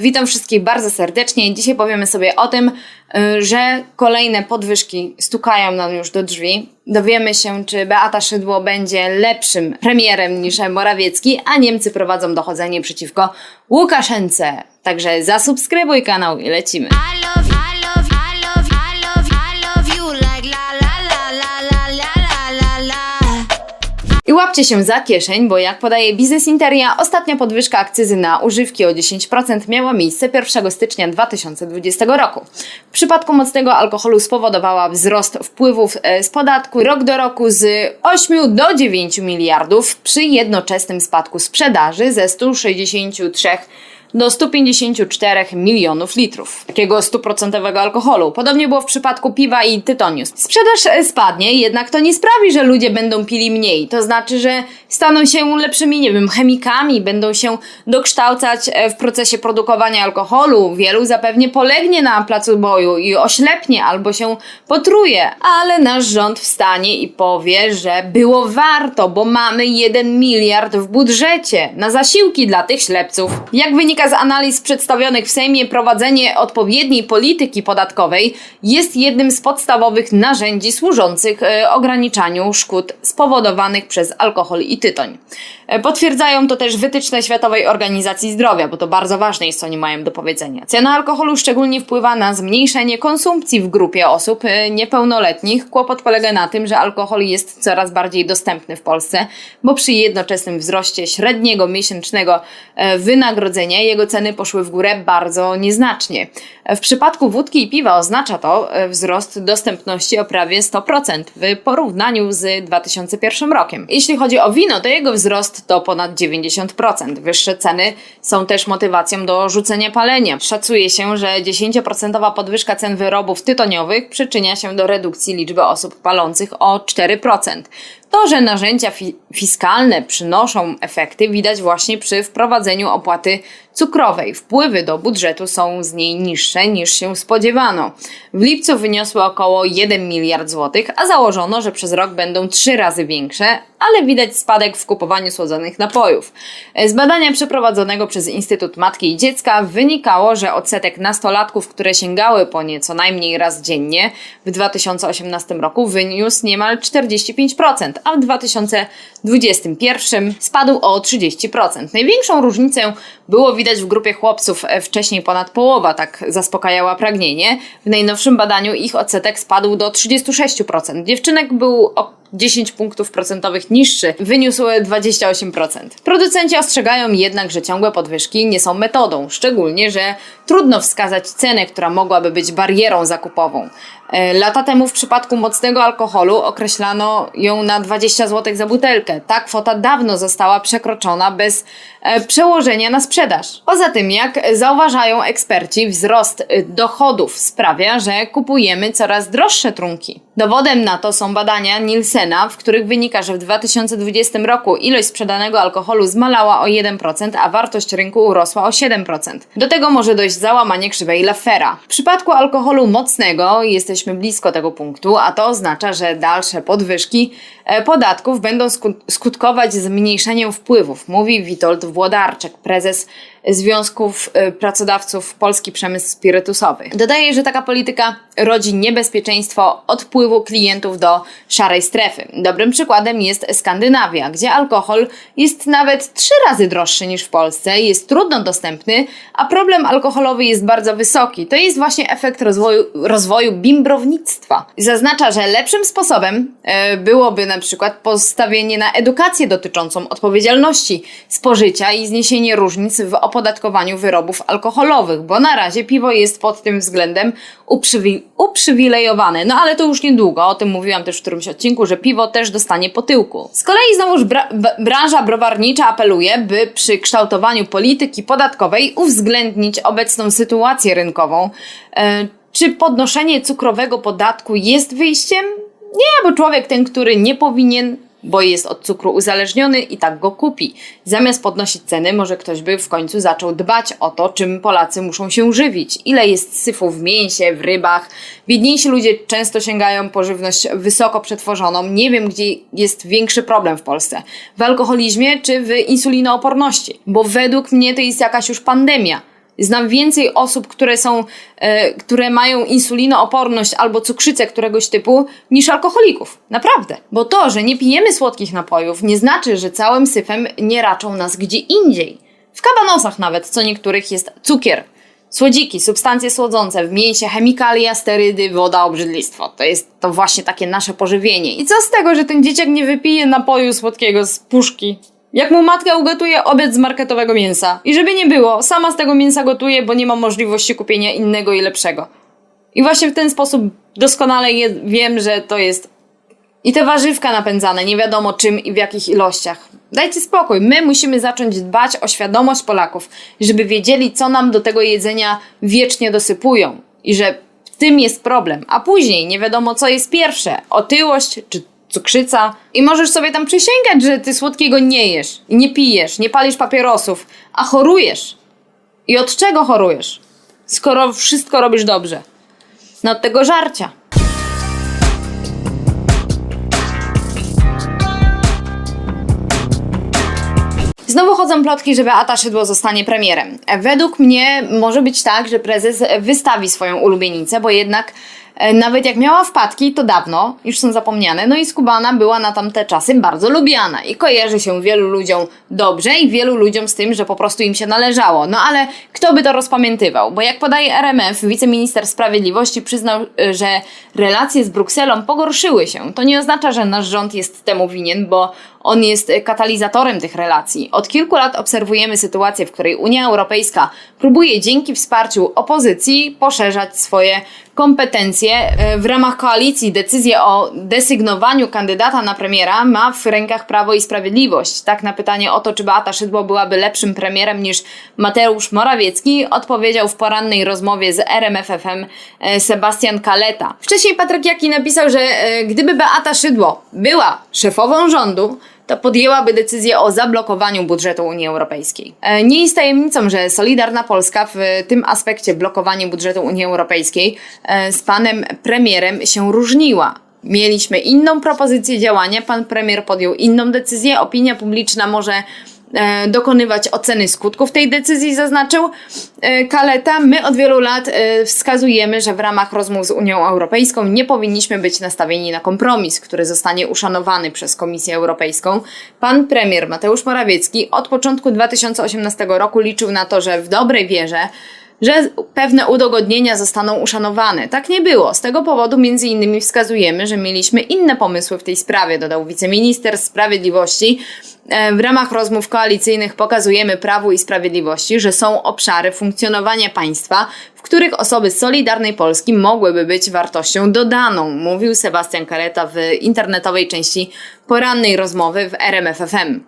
Witam wszystkich bardzo serdecznie. Dzisiaj powiemy sobie o tym, y, że kolejne podwyżki stukają nam już do drzwi. Dowiemy się, czy Beata Szydło będzie lepszym premierem niż Morawiecki, a Niemcy prowadzą dochodzenie przeciwko Łukaszence. Także zasubskrybuj kanał i lecimy. I I łapcie się za kieszeń, bo jak podaje Biznes Interia, ostatnia podwyżka akcyzy na używki o 10% miała miejsce 1 stycznia 2020 roku. W przypadku mocnego alkoholu spowodowała wzrost wpływów e, z podatku rok do roku z 8 do 9 miliardów przy jednoczesnym spadku sprzedaży ze 163 do 154 milionów litrów takiego stuprocentowego alkoholu. Podobnie było w przypadku piwa i tytoniu. Sprzedaż e, spadnie, jednak to nie sprawi, że ludzie będą pili mniej. To znaczy, że staną się lepszymi, nie wiem, chemikami, będą się dokształcać e, w procesie produkowania alkoholu. Wielu zapewnie polegnie na placu boju i oślepnie albo się potruje, ale nasz rząd wstanie i powie, że było warto, bo mamy 1 miliard w budżecie na zasiłki dla tych ślepców. Jak wynika z analiz przedstawionych w Sejmie, prowadzenie odpowiedniej polityki podatkowej jest jednym z podstawowych narzędzi służących e, ograniczaniu szkód spowodowanych przez alkohol i tytoń. E, Potwierdzają to też wytyczne Światowej Organizacji Zdrowia, bo to bardzo ważne jest, co oni mają do powiedzenia. Cena alkoholu szczególnie wpływa na zmniejszenie konsumpcji w grupie osób e, niepełnoletnich. Kłopot polega na tym, że alkohol jest coraz bardziej dostępny w Polsce, bo przy jednoczesnym wzroście średniego miesięcznego wynagrodzenia jego ceny poszły w górę bardzo nieznacznie. W przypadku wódki i piwa oznacza to e, wzrost dostępności o prawie 100% w porównaniu z 2001 rokiem. Jeśli chodzi o wino, to jego wzrost to ponad 90%. Wyższe ceny są też motywacją do rzucenia palenia. Szacuje się, że 10% podwyżka cen wyrobów tytoniowych przyczynia się do redukcji liczby osób palących o 4%. To, że narzędzia fi- fiskalne przynoszą efekty, widać właśnie przy wprowadzeniu opłaty cukrowej. Wpływy do budżetu są z niej niższe niż się spodziewano. W lipcu wyniosły około 1 miliard złotych, a założono, że przez rok będą trzy razy większe, ale widać spadek w kupowaniu słodzonych napojów. Z badania przeprowadzonego przez Instytut Matki i Dziecka wynikało, że odsetek nastolatków, które sięgały po nie co najmniej raz dziennie w 2018 roku wyniósł niemal 45%, a w 2021 spadł o 30%. Największą różnicę było widać w grupie chłopców, e, wcześniej ponad połowa tak zaspokajała pragnienie. W najnowszym badaniu ich odsetek spadł do 36%. Dziewczynek był o 10 punktów procentowych niższy, wyniósł 28%. Producenci ostrzegają jednak, że ciągłe podwyżki nie są metodą, szczególnie, że trudno wskazać cenę, która mogłaby być barierą zakupową. E, Lata temu w przypadku mocnego alkoholu określano ją na 20 zł za butelkę. Ta kwota dawno została przekroczona bez przełożenia na sprzedaż. Poza tym, jak zauważają eksperci, wzrost e, dochodów sprawia, że kupujemy coraz droższe trunki. Dowodem na to są badania Nielsena, w których wynika, że w 2020 roku ilość sprzedanego alkoholu zmalała o 1%, a wartość rynku urosła o 7%. Do tego może dojść załamanie krzywej Laffera. W przypadku alkoholu mocnego jesteśmy blisko tego punktu, a to oznacza, że dalsze podwyżki e, podatków będą sku- skutkować zmniejszeniem wpływów, mówi Witold Włodarczek, prezes Związków e, Pracodawców Polski Przemysł Spirytusowy. Dodaje, że taka polityka rodzi niebezpieczeństwo odpływu klientów do szarej strefy. Dobrym przykładem jest Skandynawia, gdzie alkohol jest nawet trzy razy droższy niż w Polsce, jest trudno dostępny, a problem alkoholowy jest bardzo wysoki. To jest właśnie efekt rozwoju, rozwoju bimbrownictwa. Zaznacza, że lepszym sposobem e, byłoby na przykład postawienie na edukację dotyczącą odpowiedzialności spożycia i zniesienie różnic w opodatkowaniu wyrobów alkoholowych, bo na razie piwo jest pod tym względem uprzywi- uprzywilejowane. No ale to już niedługo, o tym mówiłam też w którymś odcinku, że piwo też dostanie po tyłku. Z kolei znowuż bra- branża browarnicza apeluje, by przy kształtowaniu polityki podatkowej uwzględnić obecną sytuację rynkową. E, czy podnoszenie cukrowego podatku jest wyjściem? Nie, bo człowiek ten, który nie powinien, bo jest od cukru uzależniony i tak go kupi. Zamiast podnosić ceny, może ktoś by w końcu zaczął dbać o to, czym Polacy muszą się żywić. Ile jest syfu w mięsie, w rybach. Biedniejsi ludzie często sięgają po żywność wysoko przetworzoną. Nie wiem, gdzie jest większy problem w Polsce. W alkoholizmie czy w insulinooporności. Bo według mnie to jest jakaś już pandemia. Znam więcej osób, które są, e, które mają insulinooporność albo cukrzycę któregoś typu, niż alkoholików. Naprawdę. Bo to, że nie pijemy słodkich napojów, nie znaczy, że całym syfem nie raczą nas gdzie indziej. W kabanosach nawet, co niektórych jest cukier. Słodziki, substancje słodzące w mięsie, chemikalia, sterydy, woda, obrzydlistwo. To jest to właśnie takie nasze pożywienie. I co z tego, że ten dzieciak nie wypije napoju słodkiego z puszki? Jak mu matka ugotuje obiad z marketowego mięsa. I żeby nie było, sama z tego mięsa gotuje, bo nie ma możliwości kupienia innego i lepszego. I właśnie w ten sposób doskonale je, wiem, że to jest. I te warzywka napędzane, nie wiadomo czym i w jakich ilościach. Dajcie spokój, my musimy zacząć dbać o świadomość Polaków, żeby wiedzieli, co nam do tego jedzenia wiecznie dosypują. I że w tym jest problem. A później nie wiadomo, co jest pierwsze: otyłość czy cukrzyca. I możesz sobie tam przysięgać, że ty słodkiego nie jesz, nie pijesz, nie palisz papierosów, a chorujesz. I od czego chorujesz? Skoro wszystko robisz dobrze. No od tego żarcia. Znowu chodzą plotki, że Beata Szydło zostanie premierem. Według mnie może być tak, że prezes wystawi swoją ulubienicę, bo jednak nawet jak miała wpadki, to dawno, już są zapomniane. No i Skubana była na tamte czasy bardzo lubiana i kojarzy się wielu ludziom dobrze i wielu ludziom z tym, że po prostu im się należało. No ale kto by to rozpamiętywał? Bo jak podaje RMF, wiceminister sprawiedliwości przyznał, e, że relacje z Brukselą pogorszyły się. To nie oznacza, że nasz rząd jest temu winien, bo on jest katalizatorem tych relacji. Od kilku lat obserwujemy sytuację, w której Unia Europejska próbuje dzięki wsparciu opozycji poszerzać swoje kompetencje. E, W ramach koalicji decyzję o desygnowaniu kandydata na premiera ma w rękach Prawo i Sprawiedliwość. Tak na pytanie o to, czy Beata Szydło byłaby lepszym premierem niż Mateusz Morawiecki, odpowiedział w porannej rozmowie z RMFFM e, Sebastian Kaleta. Wcześniej Patryk Jaki napisał, że e, gdyby Beata Szydło była szefową rządu, to podjęłaby decyzję o zablokowaniu budżetu Unii Europejskiej. E, Nie jest tajemnicą, że Solidarna Polska w tym aspekcie blokowania budżetu Unii Europejskiej e, z panem premierem się różniła. Mieliśmy inną propozycję działania, pan premier podjął inną decyzję, opinia publiczna może dokonywać oceny skutków tej decyzji, zaznaczył e, Kaleta. My od wielu lat e, wskazujemy, że w ramach rozmów z Unią Europejską nie powinniśmy być nastawieni na kompromis, który zostanie uszanowany przez Komisję Europejską. Pan premier Mateusz Morawiecki od początku 2018 roku liczył na to, że w dobrej wierze że pewne udogodnienia zostaną uszanowane. Tak nie było. Z tego powodu między innymi wskazujemy, że mieliśmy inne pomysły w tej sprawie, dodał wiceminister sprawiedliwości. E, W ramach rozmów koalicyjnych pokazujemy Prawu i Sprawiedliwości, że są obszary funkcjonowania państwa, w których osoby Solidarnej Polski mogłyby być wartością dodaną, mówił Sebastian Kaleta w internetowej części porannej rozmowy w RMFFM.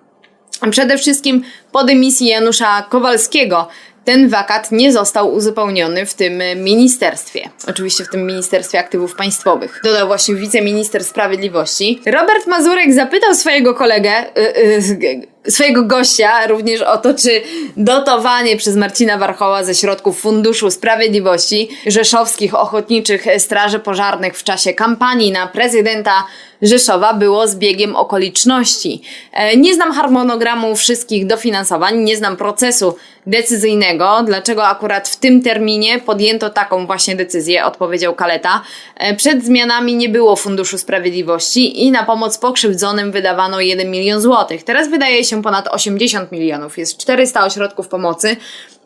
Przede wszystkim po dymisji Janusza Kowalskiego ten wakat nie został uzupełniony w tym ministerstwie. Oczywiście w tym Ministerstwie Aktywów Państwowych. Dodał właśnie wiceminister sprawiedliwości. Robert Mazurek zapytał swojego kolegę, yy, yy, swojego gościa również o to, czy dotowanie przez Marcina Warchoła ze środków Funduszu Sprawiedliwości Rzeszowskich Ochotniczych Straży Pożarnych w czasie kampanii na prezydenta Rzeszowa było zbiegiem okoliczności. E, Nie znam harmonogramu wszystkich dofinansowań, nie znam procesu decyzyjnego, dlaczego akurat w tym terminie podjęto taką właśnie decyzję, odpowiedział Kaleta. E, Przed zmianami nie było Funduszu Sprawiedliwości i na pomoc pokrzywdzonym wydawano 1 milion złotych. Teraz wydaje się ponad 80 milionów. Jest 400 ośrodków pomocy,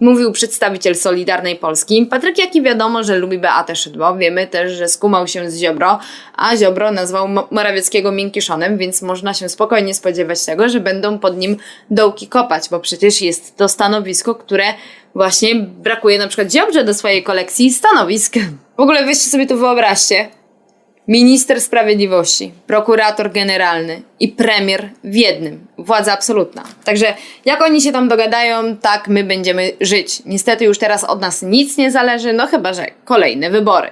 mówił przedstawiciel Solidarnej Polski. Patryk Jaki wiadomo, że lubi Beatę Szydło. Wiemy też, że skumał się z Ziobro, a Ziobro nazwał Mo- Morawieckiego miękiszonem, więc można się spokojnie spodziewać tego, że będą pod nim dołki kopać, bo przecież jest to stanowisko, które właśnie brakuje na przykład Ziobrze do swojej kolekcji stanowisk. W ogóle weźcie sobie to wyobraźcie. Minister Sprawiedliwości, prokurator generalny i premier w jednym. Władza absolutna. Także jak oni się tam dogadają, tak my będziemy żyć. Niestety już teraz od nas nic nie zależy, no chyba że kolejne wybory.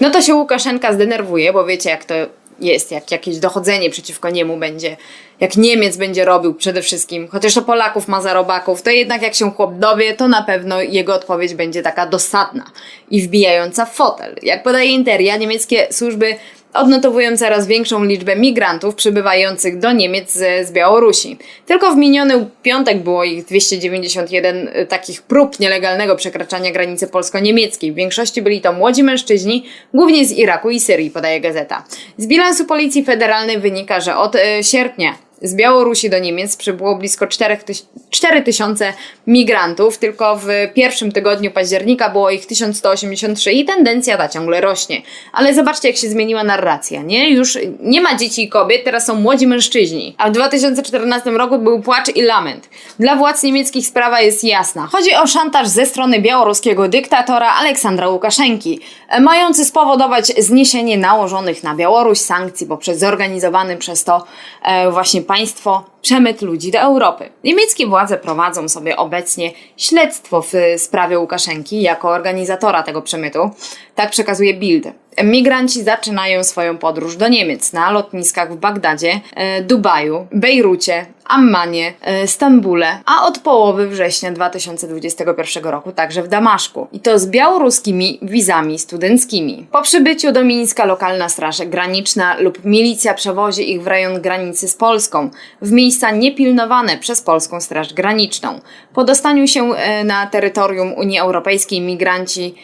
No to się Łukaszenka zdenerwuje, bo wiecie jak to jest, jak jakieś dochodzenie przeciwko niemu będzie, jak Niemiec będzie robił przede wszystkim, chociaż to Polaków ma za robaków, to jednak jak się chłop dowie, to na pewno jego odpowiedź będzie taka dosadna i wbijająca w fotel. Jak podaje Interia, niemieckie służby odnotowują coraz większą liczbę migrantów przybywających do Niemiec z, z Białorusi. Tylko w miniony piątek było ich 291 y, takich prób nielegalnego przekraczania granicy polsko-niemieckiej. W większości byli to młodzi mężczyźni, głównie z Iraku i Syrii, podaje gazeta. Z bilansu Policji Federalnej wynika, że od e, sierpnia z Białorusi do Niemiec przybyło blisko 4 tyś- 4 tysiące migrantów. Tylko w pierwszym tygodniu października było ich 1183 i tendencja ta ciągle rośnie. Ale zobaczcie, jak się zmieniła narracja, nie? Już nie ma dzieci i kobiet, teraz są młodzi mężczyźni. A w 2014 roku był płacz i lament. Dla władz niemieckich sprawa jest jasna. Chodzi o szantaż ze strony białoruskiego dyktatora Aleksandra Łukaszenki, mający spowodować zniesienie nałożonych na Białoruś sankcji poprzez zorganizowany przez to e, właśnie państwo przemyt ludzi do Europy. Niemieckie władze prowadzą sobie obecnie śledztwo w sprawie Łukaszenki jako organizatora tego przemytu. Tak przekazuje Bild. Migranci zaczynają swoją podróż do Niemiec na lotniskach w Bagdadzie, e, Dubaju, Bejrucie, Ammanie, e, Stambule, a od połowy września 2021 roku także w Damaszku. I to z białoruskimi wizami studenckimi. Po przybyciu do Mińska lokalna straż graniczna lub milicja przewozi ich w rejon granicy z Polską, w miejsca niepilnowane przez Polską Straż Graniczną. Po dostaniu się e, na terytorium Unii Europejskiej migranci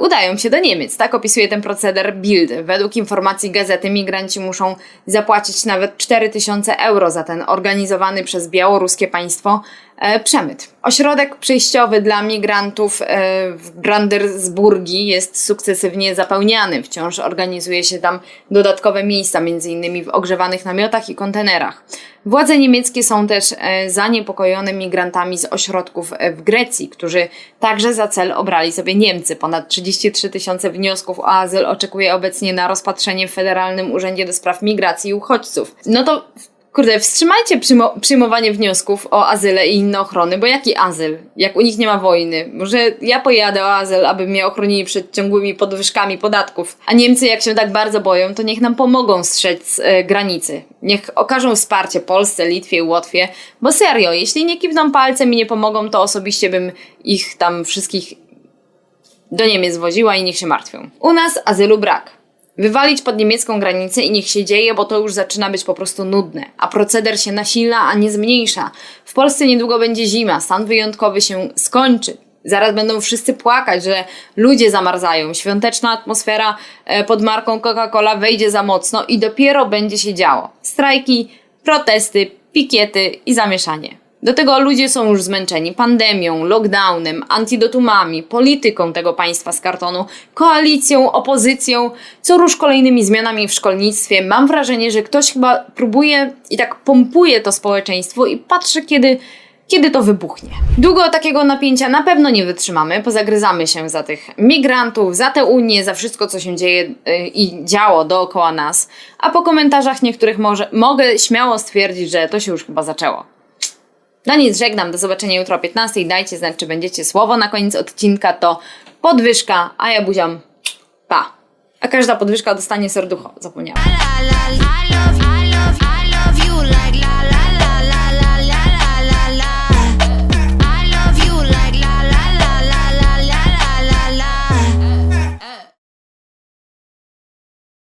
udają się do Niemiec. Tak opisuje ten proceder Bild. Według informacji gazety migranci muszą zapłacić nawet 4000 euro za ten organizowany przez białoruskie państwo e, przemyt. Ośrodek przejściowy dla migrantów e, w Brandersburgi jest sukcesywnie zapełniany. Wciąż organizuje się tam dodatkowe miejsca, m.in. w ogrzewanych namiotach i kontenerach. Władze niemieckie są też e, zaniepokojone migrantami z ośrodków e, w Grecji, którzy także za cel obrali sobie Niemcy. Ponad 33 tysiące wniosków o azyl oczekuje obecnie na rozpatrzenie w Federalnym Urzędzie do Spraw Migracji i Uchodźców. No to Kurde, wstrzymajcie przyjmo- przyjmowanie wniosków o azyle i inne ochrony, bo jaki azyl? Jak u nich nie ma wojny? Może ja pojadę o azyl, aby mnie ochronili przed ciągłymi podwyżkami podatków. A Niemcy, jak się tak bardzo boją, to niech nam pomogą strzec e, granicy. Niech okażą wsparcie Polsce, Litwie Łotwie, bo serio, jeśli nie kiwną palcem i nie pomogą, to osobiście bym ich tam wszystkich do Niemiec woziła i niech się martwią. U nas azylu brak. Wywalić pod niemiecką granicę i niech się dzieje, bo to już zaczyna być po prostu nudne. A proceder się nasila, a nie zmniejsza. W Polsce niedługo będzie zima, stan wyjątkowy się skończy. Zaraz będą wszyscy płakać, że ludzie zamarzają. Świąteczna atmosfera e, pod marką Coca-Cola wejdzie za mocno i dopiero będzie się działo. Strajki, protesty, pikiety i zamieszanie. Do tego ludzie są już zmęczeni pandemią, lockdownem, antidotumami, polityką tego państwa z kartonu, koalicją, opozycją, co rusz kolejnymi zmianami w szkolnictwie. Mam wrażenie, że ktoś chyba próbuje i tak pompuje to społeczeństwo i patrzy, kiedy, kiedy to wybuchnie. Długo takiego napięcia na pewno nie wytrzymamy, pozagryzamy się za tych migrantów, za tę Unię, za wszystko, co się dzieje yy, i działo dookoła nas, a po komentarzach niektórych może, mogę śmiało stwierdzić, że to się już chyba zaczęło. No nic, żegnam. Do zobaczenia jutro o 15. Dajcie znać, czy będziecie słowo na koniec odcinka. To podwyżka, a ja buziam. Pa. A każda podwyżka dostanie serducho. Zapomniałam.